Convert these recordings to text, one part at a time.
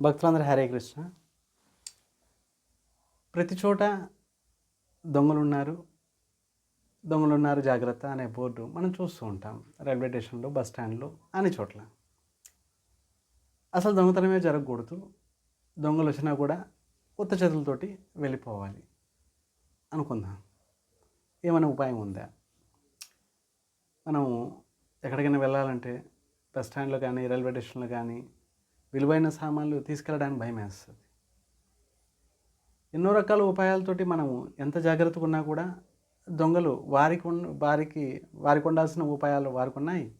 భక్తులందరూ హరే కృష్ణ. ప్రతి చోట దొంగలు ఉన్నారు దొంగలు ఉన్నారు జాగ్రత్త అనే బోర్డు మనం చూస్తూ ఉంటాం. రైల్వే స్టేషన్లో బస్ స్టాండ్లో అనే చోట్ల. అసలు దొంగతనమే జరగకూడదు. దొంగలు వచ్చినా కూడా కొత్త చేతులతోటి వెళ్ళిపోవాలి అనుకుందాం. ఏమైనా ఉపాయం ఉందా? మనం ఎక్కడికైనా వెళ్ళాలంటే బస్ స్టాండ్లో కానీ రైల్వే స్టేషన్లో కానీ విలువైన సామాన్లు తీసుకెళ్ళడానికి భయం వేస్తుంది. ఎన్నో రకాల ఉపాయాలతోటి మనము ఎంత జాగ్రత్తగా ఉన్నా కూడా దొంగలు వారికి వారికి వారికి ఉండాల్సిన ఉపాయాలు వారికి ఉన్నాయి.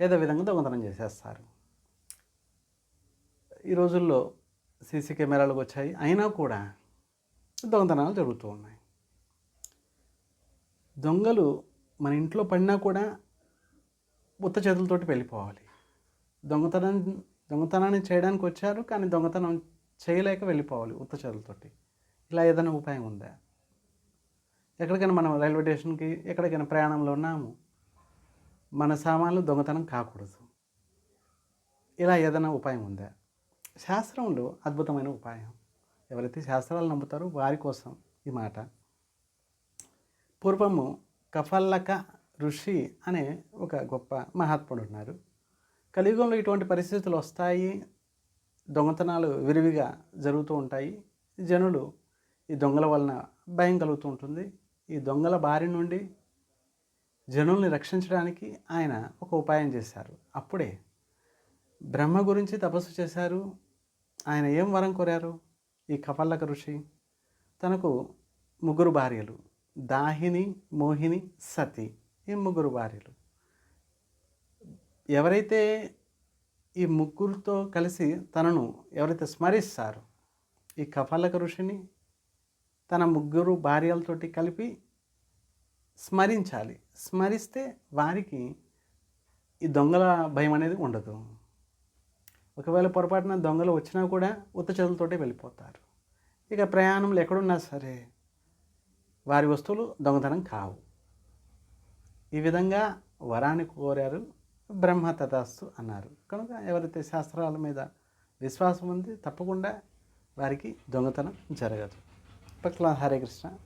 ఏదో విధంగా దొంగతనం చేసేస్తారు. ఈ రోజుల్లో సీసీ కెమెరాలు వచ్చాయి. అయినా కూడా దొంగతనాలు జరుగుతూ ఉన్నాయి. దొంగలు మన ఇంట్లో పడినా కూడా ఉత్త చేతులతోటి వెళ్ళిపోవాలి. దొంగతనం దొంగతనాన్ని చేయడానికి వచ్చారు కానీ దొంగతనం చేయలేక వెళ్ళిపోవాలి ఉత్త చేతులతోటి. ఇలా ఏదైనా ఉపాయం ఉందా? ఎక్కడికైనా మనం రైల్వే స్టేషన్కి ఎక్కడికైనా ప్రయాణంలో ఉన్నాము. మన సామాన్లు దొంగతనం కాకూడదు. ఇలా ఏదైనా ఉపాయం ఉందా? శాస్త్రంలో అద్భుతమైన ఉపాయం. ఎవరైతే శాస్త్రాలు నమ్ముతారో వారి కోసం ఈ మాట. పూర్వము కఫల్లక ఋషి అనే ఒక గొప్ప మహాత్ముడు ఉన్నారు. కలియుగంలో ఇటువంటి పరిస్థితులు వస్తాయి. దొంగతనాలు విరివిగా జరుగుతూ ఉంటాయి. జనులు ఈ దొంగల వలన భయం కలుగుతూ ఉంటుంది. ఈ దొంగల బారి నుండి జనుల్ని రక్షించడానికి ఆయన ఒక ఉపాయం చేశారు. అప్పుడే బ్రహ్మ గురించి తపస్సు చేశారు. ఆయన ఏం వరం కోరారు? ఈ కపల్లక ఋషి తనకు ముగ్గురు భార్యలు దాహిని మోహిని సతి ఈ ముగ్గురు భార్యలు. ఎవరైతే ఈ ముగ్గురితో కలిసి తనను ఎవరైతే స్మరిస్తారో ఈ కపాలక ఋషిని తన ముగ్గురు భార్యలతోటి కలిపి స్మరించాలి. స్మరిస్తే వారికి ఈ దొంగల భయం అనేది ఉండదు. ఒకవేళ పొరపాటున దొంగలు వచ్చినా కూడా ఉత్త చేతులతోటే వెళ్ళిపోతారు. ఇక ప్రయాణంలో ఎక్కడున్నా సరే వారి వస్తువులు దొంగతనం కావు. ఈ విధంగా వరాన్ని కోరారు బ్రహ్మ తథాస్తు అన్నారు. కనుక ఎవరైతే శాస్త్రాల మీద విశ్వాసం ఉంది తప్పకుండా వారికి దొంగతనం జరగదు. పట్ల హరే కృష్ణ.